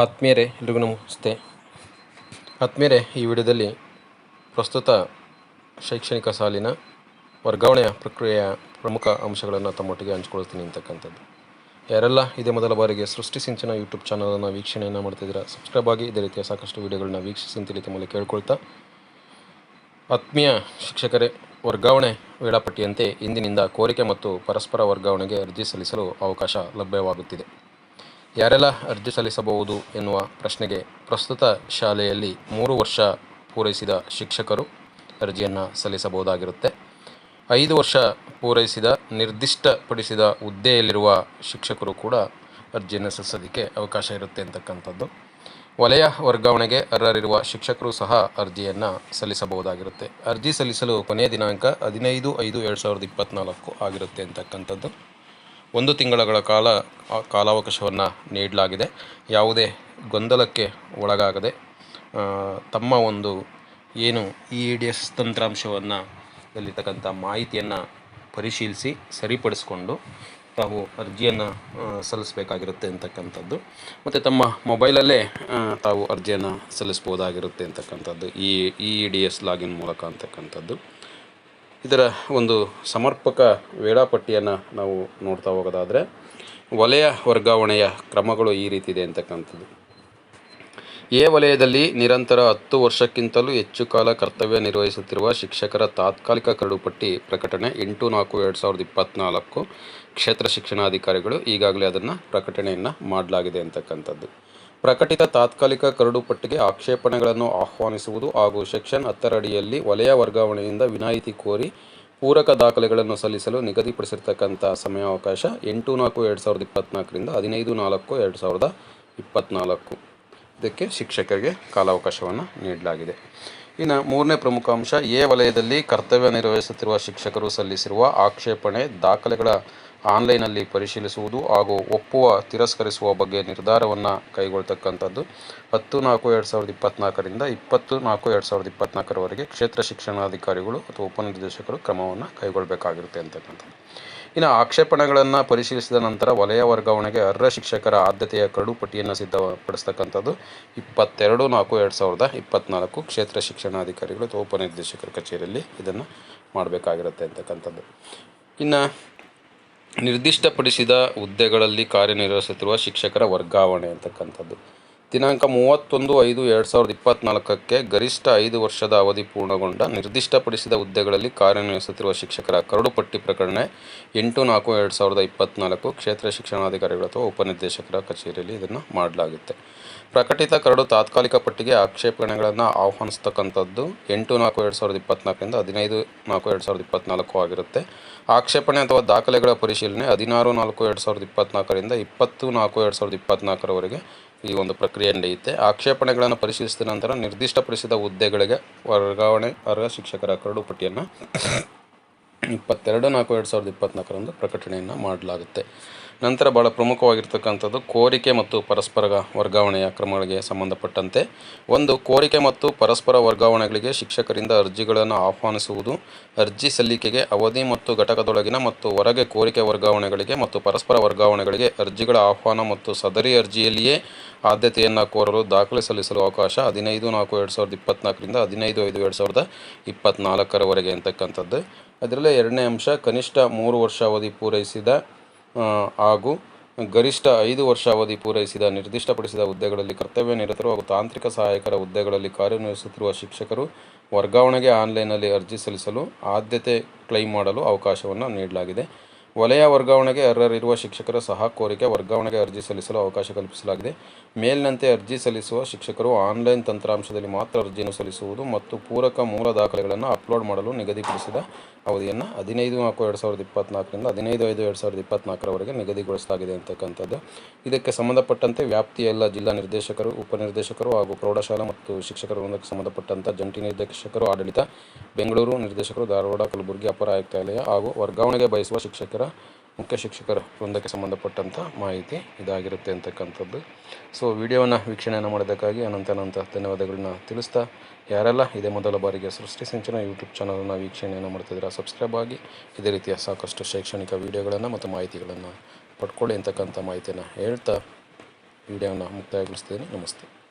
ಆತ್ಮೀಯರೇ, ಎಲ್ರಿಗೂ ನಮಸ್ತೆ. ಆತ್ಮೀಯರೇ, ಈ ವಿಡಿಯೋದಲ್ಲಿ ಪ್ರಸ್ತುತ ಶೈಕ್ಷಣಿಕ ಸಾಲಿನ ವರ್ಗಾವಣೆಯ ಪ್ರಕ್ರಿಯೆಯ ಪ್ರಮುಖ ಅಂಶಗಳನ್ನು ತಮ್ಮೊಟ್ಟಿಗೆ ಹಂಚ್ಕೊಳ್ತೀನಿ ಅಂತಕ್ಕಂಥದ್ದು. ಯಾರೆಲ್ಲ ಇದೇ ಮೊದಲ ಬಾರಿಗೆ ಸೃಷ್ಟಿ ಸಿಂಚನ ಯೂಟ್ಯೂಬ್ ಚಾನಲನ್ನು ವೀಕ್ಷಣೆಯನ್ನು ಮಾಡ್ತಿದ್ದೀರಾ, ಸಬ್ಸ್ಕ್ರೈಬ್ ಆಗಿ ಇದೇ ರೀತಿಯ ಸಾಕಷ್ಟು ವಿಡಿಯೋಗಳನ್ನ ವೀಕ್ಷಿಸಿ ಅಂತ ಇಲ್ಲಿ ತಮ್ಮಲ್ಲಿ ಕೇಳ್ಕೊಳ್ತಾ, ಆತ್ಮೀಯ ಶಿಕ್ಷಕರೇ, ವರ್ಗಾವಣೆ ವೇಳಾಪಟ್ಟಿಯಂತೆ ಇಂದಿನಿಂದ ಕೋರಿಕೆ ಮತ್ತು ಪರಸ್ಪರ ವರ್ಗಾವಣೆಗೆ ಅರ್ಜಿ ಸಲ್ಲಿಸಲು ಅವಕಾಶ ಲಭ್ಯವಾಗುತ್ತಿದೆ. ಯಾರೆಲ್ಲ ಅರ್ಜಿ ಸಲ್ಲಿಸಬಹುದು ಎನ್ನುವ ಪ್ರಶ್ನೆಗೆ ಪ್ರಸ್ತುತ ಶಾಲೆಯಲ್ಲಿ ಮೂರು ವರ್ಷ ಪೂರೈಸಿದ ಶಿಕ್ಷಕರು ಅರ್ಜಿಯನ್ನು ಸಲ್ಲಿಸಬಹುದಾಗಿರುತ್ತೆ. ಐದು ವರ್ಷ ಪೂರೈಸಿದ, ನಿರ್ದಿಷ್ಟಪಡಿಸಿದ ಹುದ್ದೆಯಲ್ಲಿರುವ ಶಿಕ್ಷಕರು ಕೂಡ ಅರ್ಜಿಯನ್ನು ಸಲ್ಲಿಸೋದಕ್ಕೆ ಅವಕಾಶ ಇರುತ್ತೆ ಅಂತಕ್ಕಂಥದ್ದು. ವಲಯ ವರ್ಗಾವಣೆಗೆ ಅರ್ಹರಿರುವ ಶಿಕ್ಷಕರು ಸಹ ಅರ್ಜಿಯನ್ನು ಸಲ್ಲಿಸಬಹುದಾಗಿರುತ್ತೆ. ಅರ್ಜಿ ಸಲ್ಲಿಸಲು ಕೊನೆಯ ದಿನಾಂಕ ಹದಿನೈದು ಐದು ಎರಡು ಸಾವಿರದ ಇಪ್ಪತ್ತ್ನಾಲ್ಕು ಆಗಿರುತ್ತೆ ಅಂತಕ್ಕಂಥದ್ದು. ಒಂದು ತಿಂಗಳ ಕಾಲ ಕಾಲಾವಕಾಶವನ್ನು ನೀಡಲಾಗಿದೆ. ಯಾವುದೇ ಗೊಂದಲಕ್ಕೆ ಒಳಗಾಗದೆ ತಮ್ಮ ಒಂದು ಏನು ಇ ಡಿ ಎಸ್ ತಂತ್ರಾಂಶವನ್ನು ಇಲ್ಲಿರ್ತಕ್ಕಂಥ ಮಾಹಿತಿಯನ್ನು ಪರಿಶೀಲಿಸಿ ಸರಿಪಡಿಸಿಕೊಂಡು ತಾವು ಅರ್ಜಿಯನ್ನು ಸಲ್ಲಿಸಬೇಕಾಗಿರುತ್ತೆ ಅಂತಕ್ಕಂಥದ್ದು. ಮತ್ತು ತಮ್ಮ ಮೊಬೈಲಲ್ಲೇ ತಾವು ಅರ್ಜಿಯನ್ನು ಸಲ್ಲಿಸ್ಬೋದಾಗಿರುತ್ತೆ ಅಂತಕ್ಕಂಥದ್ದು. ಈ ಇ ಡಿ ಎಸ್ ಲಾಗಿನ್ ಮೂಲಕ ಅಂತಕ್ಕಂಥದ್ದು. ಇದರ ಒಂದು ಸಮರ್ಪಕ ವೇಳಾಪಟ್ಟಿಯನ್ನು ನಾವು ನೋಡ್ತಾ ಹೋಗೋದಾದರೆ, ವಲಯ ವರ್ಗಾವಣೆಯ ಕ್ರಮಗಳು ಈ ರೀತಿ ಇದೆ ಅಂತಕ್ಕಂಥದ್ದು. ಎ ವಲಯದಲ್ಲಿ ನಿರಂತರ ಹತ್ತು ವರ್ಷಕ್ಕಿಂತಲೂ ಹೆಚ್ಚು ಕಾಲ ಕರ್ತವ್ಯ ನಿರ್ವಹಿಸುತ್ತಿರುವ ಶಿಕ್ಷಕರ ತಾತ್ಕಾಲಿಕ ಕರಡುಪಟ್ಟಿ ಪ್ರಕಟಣೆ ಎಂಟು ನಾಲ್ಕು ಎರಡು ಸಾವಿರದ ಇಪ್ಪತ್ತ್ನಾಲ್ಕು ಕ್ಷೇತ್ರ ಶಿಕ್ಷಣಾಧಿಕಾರಿಗಳು ಈಗಾಗಲೇ ಅದನ್ನು ಪ್ರಕಟಣೆಯನ್ನು ಮಾಡಲಾಗಿದೆ ಅಂತಕ್ಕಂಥದ್ದು. ಪ್ರಕಟಿತ ತಾತ್ಕಾಲಿಕ ಕರಡುಪಟ್ಟಿಗೆ ಆಕ್ಷೇಪಣೆಗಳನ್ನು ಆಹ್ವಾನಿಸುವುದು ಹಾಗೂ ಸೆಕ್ಷನ್ ಹತ್ತರಡಿಯಲ್ಲಿ ವಲಯ ವರ್ಗಾವಣೆಯಿಂದ ವಿನಾಯಿತಿ ಕೋರಿ ಪೂರಕ ದಾಖಲೆಗಳನ್ನು ಸಲ್ಲಿಸಲು ನಿಗದಿಪಡಿಸಿರ್ತಕ್ಕಂಥ ಸಮಯಾವಕಾಶ ಎಂಟು ನಾಲ್ಕು ಎರಡು ಸಾವಿರದ ಇಪ್ಪತ್ತ್ನಾಲ್ಕರಿಂದ ಹದಿನೈದು ನಾಲ್ಕು ಎರಡು ಸಾವಿರದ ಇಪ್ಪತ್ತ್ನಾಲ್ಕು ಇದಕ್ಕೆ ಶಿಕ್ಷಕರಿಗೆ ಕಾಲಾವಕಾಶವನ್ನು ನೀಡಲಾಗಿದೆ. ಇನ್ನು ಮೂರನೇ ಪ್ರಮುಖ ಅಂಶ, ಎ ವಲಯದಲ್ಲಿ ಕರ್ತವ್ಯ ನಿರ್ವಹಿಸುತ್ತಿರುವ ಶಿಕ್ಷಕರು ಸಲ್ಲಿಸಿರುವ ಆಕ್ಷೇಪಣೆ, ದಾಖಲೆಗಳ ಆನ್ಲೈನಲ್ಲಿ ಪರಿಶೀಲಿಸುವುದು ಹಾಗೂ ಒಪ್ಪುವ, ತಿರಸ್ಕರಿಸುವ ಬಗ್ಗೆ ನಿರ್ಧಾರವನ್ನು ಕೈಗೊಳ್ತಕ್ಕಂಥದ್ದು ಹತ್ತು ನಾಲ್ಕು ಎರಡು ಸಾವಿರದ ಇಪ್ಪತ್ತ್ನಾಲ್ಕರಿಂದ ಇಪ್ಪತ್ತು ನಾಲ್ಕು ಎರಡು ಸಾವಿರದ ಇಪ್ಪತ್ತ್ನಾಲ್ಕರವರೆಗೆ ಕ್ಷೇತ್ರ ಶಿಕ್ಷಣಾಧಿಕಾರಿಗಳು ಅಥವಾ ಉಪನಿರ್ದೇಶಕರು ಕ್ರಮವನ್ನು ಕೈಗೊಳ್ಳಬೇಕಾಗಿರುತ್ತೆ ಅಂತಕ್ಕಂಥದ್ದು. ಇನ್ನು ಆಕ್ಷೇಪಣೆಗಳನ್ನು ಪರಿಶೀಲಿಸಿದ ನಂತರ ವಲಯ ವರ್ಗಾವಣೆಗೆ ಅರ್ಹ ಶಿಕ್ಷಕರ ಆದ್ಯತೆಯ ಕರಡು ಪಟ್ಟಿಯನ್ನು ಸಿದ್ಧಪಡಿಸ್ತಕ್ಕಂಥದ್ದು ಇಪ್ಪತ್ತೆರಡು ನಾಲ್ಕು ಎರಡು ಸಾವಿರದ ಇಪ್ಪತ್ತ್ನಾಲ್ಕು ಕ್ಷೇತ್ರ ಶಿಕ್ಷಣಾಧಿಕಾರಿಗಳು ಅಥವಾ ಉಪನಿರ್ದೇಶಕರ ಕಚೇರಿಯಲ್ಲಿ ಇದನ್ನು ಮಾಡಬೇಕಾಗಿರುತ್ತೆ ಅಂತಕ್ಕಂಥದ್ದು. ಇನ್ನು ನಿರ್ದಿಷ್ಟಪಡಿಸಿದ ಹುದ್ದೆಗಳಲ್ಲಿ ಕಾರ್ಯನಿರ್ವಹಿಸುತ್ತಿರುವ ಶಿಕ್ಷಕರ ವರ್ಗಾವಣೆ ಅಂತಕ್ಕಂಥದ್ದು. ದಿನಾಂಕ ಮೂವತ್ತೊಂದು ಐದು ಎರಡು ಸಾವಿರದ ಇಪ್ಪತ್ತ್ನಾಲ್ಕಕ್ಕೆ ಗರಿಷ್ಠ ಐದು ವರ್ಷದ ಅವಧಿ ಪೂರ್ಣಗೊಂಡ ನಿರ್ದಿಷ್ಟಪಡಿಸಿದ ಹುದ್ದೆಗಳಲ್ಲಿ ಕಾರ್ಯನಿರ್ವಹಿಸುತ್ತಿರುವ ಶಿಕ್ಷಕರ ಕರಡುಪಟ್ಟಿ ಪ್ರಕಟಣೆ ಎಂಟು ನಾಲ್ಕು ಎರಡು ಸಾವಿರದ ಇಪ್ಪತ್ತ್ನಾಲ್ಕು ಕ್ಷೇತ್ರ ಶಿಕ್ಷಣಾಧಿಕಾರಿಗಳು ಅಥವಾ ಉಪನಿರ್ದೇಶಕರ ಕಚೇರಿಯಲ್ಲಿ ಇದನ್ನು ಮಾಡಲಾಗುತ್ತೆ. ಪ್ರಕಟಿತ ಕರಡು ತಾತ್ಕಾಲಿಕ ಪಟ್ಟಿಗೆ ಆಕ್ಷೇಪಣೆಗಳನ್ನು ಆಹ್ವಾನಿಸ್ತಕ್ಕಂಥದ್ದು ಎಂಟು ನಾಲ್ಕು ಎರಡು ಸಾವಿರದ ಇಪ್ಪತ್ತ್ನಾಲ್ಕರಿಂದ ಹದಿನೈದು ನಾಲ್ಕು ಎರಡು ಸಾವಿರದ ಇಪ್ಪತ್ತ್ನಾಲ್ಕು ಆಗಿರುತ್ತೆ. ಆಕ್ಷೇಪಣೆ ಅಥವಾ ದಾಖಲೆಗಳ ಪರಿಶೀಲನೆ ಹದಿನಾರು ನಾಲ್ಕು ಎರಡು ಸಾವಿರದ ಇಪ್ಪತ್ತ್ನಾಲ್ಕರಿಂದ ಇಪ್ಪತ್ತು ನಾಲ್ಕು ಎರಡು ಸಾವಿರದ ಇಪ್ಪತ್ತ್ನಾಲ್ಕರವರೆಗೆ ಈ ಒಂದು ಪ್ರಕ್ರಿಯೆ ನಡೆಯುತ್ತೆ ಆಕ್ಷೇಪಣೆಗಳನ್ನು ಪರಿಶೀಲಿಸಿದ ನಂತರ ನಿರ್ದಿಷ್ಟಪಡಿಸಿದ ಹುದ್ದೆಗಳಿಗೆ ವರ್ಗಾವಣೆ, ಅರ್ಹ ಶಿಕ್ಷಕರ ಕರಡು ಪಟ್ಟಿಯನ್ನು ಇಪ್ಪತ್ತೆರಡು ನಾಲ್ಕು ಎರಡು ಸಾವಿರದ ಇಪ್ಪತ್ತ್ನಾಲ್ಕರಂದು ಪ್ರಕಟಣೆಯನ್ನು ಮಾಡಲಾಗುತ್ತೆ. ನಂತರ ಭಾಳ ಪ್ರಮುಖವಾಗಿರ್ತಕ್ಕಂಥದ್ದು ಕೋರಿಕೆ ಮತ್ತು ಪರಸ್ಪರ ವರ್ಗಾವಣೆಯ ಕ್ರಮಗಳಿಗೆ ಸಂಬಂಧಪಟ್ಟಂತೆ. ಒಂದು, ಕೋರಿಕೆ ಮತ್ತು ಪರಸ್ಪರ ವರ್ಗಾವಣೆಗಳಿಗೆ ಶಿಕ್ಷಕರಿಂದ ಅರ್ಜಿಗಳನ್ನು ಆಹ್ವಾನಿಸುವುದು, ಅರ್ಜಿ ಸಲ್ಲಿಕೆಗೆ ಅವಧಿ ಮತ್ತು ಘಟಕದೊಳಗಿನ ಮತ್ತು ಹೊರಗೆ ಕೋರಿಕೆ ವರ್ಗಾವಣೆಗಳಿಗೆ ಮತ್ತು ಪರಸ್ಪರ ವರ್ಗಾವಣೆಗಳಿಗೆ ಅರ್ಜಿಗಳ ಆಹ್ವಾನ ಮತ್ತು ಸದರಿ ಅರ್ಜಿಯಲ್ಲಿಯೇ ಆದ್ಯತೆಯನ್ನು ಕೋರಲು ದಾಖಲೆ ಸಲ್ಲಿಸಲು ಅವಕಾಶ ಹದಿನೈದು ನಾಲ್ಕು ಎರಡು ಸಾವಿರದ ಇಪ್ಪತ್ತ್ನಾಲ್ಕರಿಂದ ಹದಿನೈದು ಐದು ಎರಡು ಸಾವಿರದ ಇಪ್ಪತ್ತ್ನಾಲ್ಕರವರೆಗೆ ಅಂತಕ್ಕಂಥದ್ದು. ಅದರಲ್ಲೇ ಎರಡನೇ ಅಂಶ, ಕನಿಷ್ಠ ಮೂರು ವರ್ಷ ಅವಧಿ ಪೂರೈಸಿದ ಹಾಗೂ ಗರಿಷ್ಠ ಐದು ವರ್ಷ ಅವಧಿ ಪೂರೈಸಿದ, ನಿರ್ದಿಷ್ಟಪಡಿಸಿದ ಹುದ್ದೆಗಳಲ್ಲಿ ಕರ್ತವ್ಯ ನಿರತರು ಹಾಗೂ ತಾಂತ್ರಿಕ ಸಹಾಯಕರ ಹುದ್ದೆಗಳಲ್ಲಿ ಕಾರ್ಯನಿರ್ವಹಿಸುತ್ತಿರುವ ಶಿಕ್ಷಕರು ವರ್ಗಾವಣೆಗೆ ಆನ್ಲೈನ್ನಲ್ಲಿ ಅರ್ಜಿ ಸಲ್ಲಿಸಲು ಆದ್ಯತೆ ಕ್ಲೈಮ್ ಮಾಡಲು ಅವಕಾಶವನ್ನು ನೀಡಲಾಗಿದೆ. ವಲಯ ವರ್ಗಾವಣೆಗೆ ಅರ್ಹರಿರುವ ಶಿಕ್ಷಕರ ಸಹ ಕೋರಿಕೆ, ವರ್ಗಾವಣೆಗೆ ಅರ್ಜಿ ಸಲ್ಲಿಸಲು ಅವಕಾಶ ಕಲ್ಪಿಸಲಾಗಿದೆ. ಮೇಲಿನಂತೆ ಅರ್ಜಿ ಸಲ್ಲಿಸುವ ಶಿಕ್ಷಕರು ಆನ್ಲೈನ್ ತಂತ್ರಾಂಶದಲ್ಲಿ ಮಾತ್ರ ಅರ್ಜಿಯನ್ನು ಸಲ್ಲಿಸುವುದು ಮತ್ತು ಪೂರಕ ಮೂಲ ದಾಖಲೆಗಳನ್ನು ಅಪ್ಲೋಡ್ ಮಾಡಲು ನಿಗದಿಪಡಿಸಿದ ಅವಧಿಯನ್ನು ಹದಿನೈದು ನಾಲ್ಕು ಎರಡು ಸಾವಿರದ ಇಪ್ಪತ್ತ್ನಾಲ್ಕರಿಂದ ಹದಿನೈದು ಐದು ಎರಡು ಸಾವಿರದ ಇಪ್ಪತ್ತ್ನಾಲ್ಕರವರೆಗೆ ನಿಗದಿಗೊಳಿಸಲಾಗಿದೆ ಅಂತಕ್ಕಂಥದ್ದು. ಇದಕ್ಕೆ ಸಂಬಂಧಪಟ್ಟಂತೆ ವ್ಯಾಪ್ತಿಯ ಎಲ್ಲ ಜಿಲ್ಲಾ ನಿರ್ದೇಶಕರು ಉಪನಿರ್ದೇಶಕರು ಹಾಗೂ ಪ್ರೌಢಶಾಲಾ ಮತ್ತು ಶಿಕ್ಷಕರ ವೃಂದಕ್ಕೆ ಸಂಬಂಧಪಟ್ಟಂಥ ಜಂಟಿ ನಿರ್ದೇಶಕರು ಆಡಳಿತ, ಬೆಂಗಳೂರು ನಿರ್ದೇಶಕರು, ಧಾರವಾಡ, ಕಲಬುರಗಿ ಅಪರ ಆಯುಕ್ತಾಲಯ ಹಾಗೂ ವರ್ಗಾವಣೆಗೆ ಬಯಸುವ ಶಿಕ್ಷಕರ ಮುಖ್ಯ ಶಿಕ್ಷಕರ ವೃಂದಕ್ಕೆ ಸಂಬಂಧಪಟ್ಟಂಥ ಮಾಹಿತಿ ಇದಾಗಿರುತ್ತೆ ಅಂತಕ್ಕಂಥದ್ದು. ಸೊ ವಿಡಿಯೋವನ್ನು ವೀಕ್ಷಣೆಯನ್ನು ಮಾಡೋದಕ್ಕಾಗಿ ಅನಂತ ಅನಂತ ಧನ್ಯವಾದಗಳನ್ನ ತಿಳಿಸ್ತಾ, ಯಾರೆಲ್ಲ ಇದೇ ಮೊದಲ ಬಾರಿಗೆ ಸೃಷ್ಟಿ ಸಿಂಚನ ಯೂಟ್ಯೂಬ್ ಚಾನಲನ್ನು ವೀಕ್ಷಣೆಯನ್ನು ಮಾಡ್ತಿದ್ದೀರಾ ಸಬ್ಸ್ಕ್ರೈಬ್ ಆಗಿ ಇದೇ ರೀತಿಯ ಸಾಕಷ್ಟು ಶೈಕ್ಷಣಿಕ ವಿಡಿಯೋಗಳನ್ನು ಮತ್ತು ಮಾಹಿತಿಗಳನ್ನು ಪಡ್ಕೊಳ್ಳಿ ಅಂತಕ್ಕಂಥ ಮಾಹಿತಿಯನ್ನು ಹೇಳ್ತಾ, ವಿಡಿಯೋವನ್ನು ಮುಕ್ತಾಯಗೊಳಿಸ್ತೀನಿ ನಮಸ್ತೆ.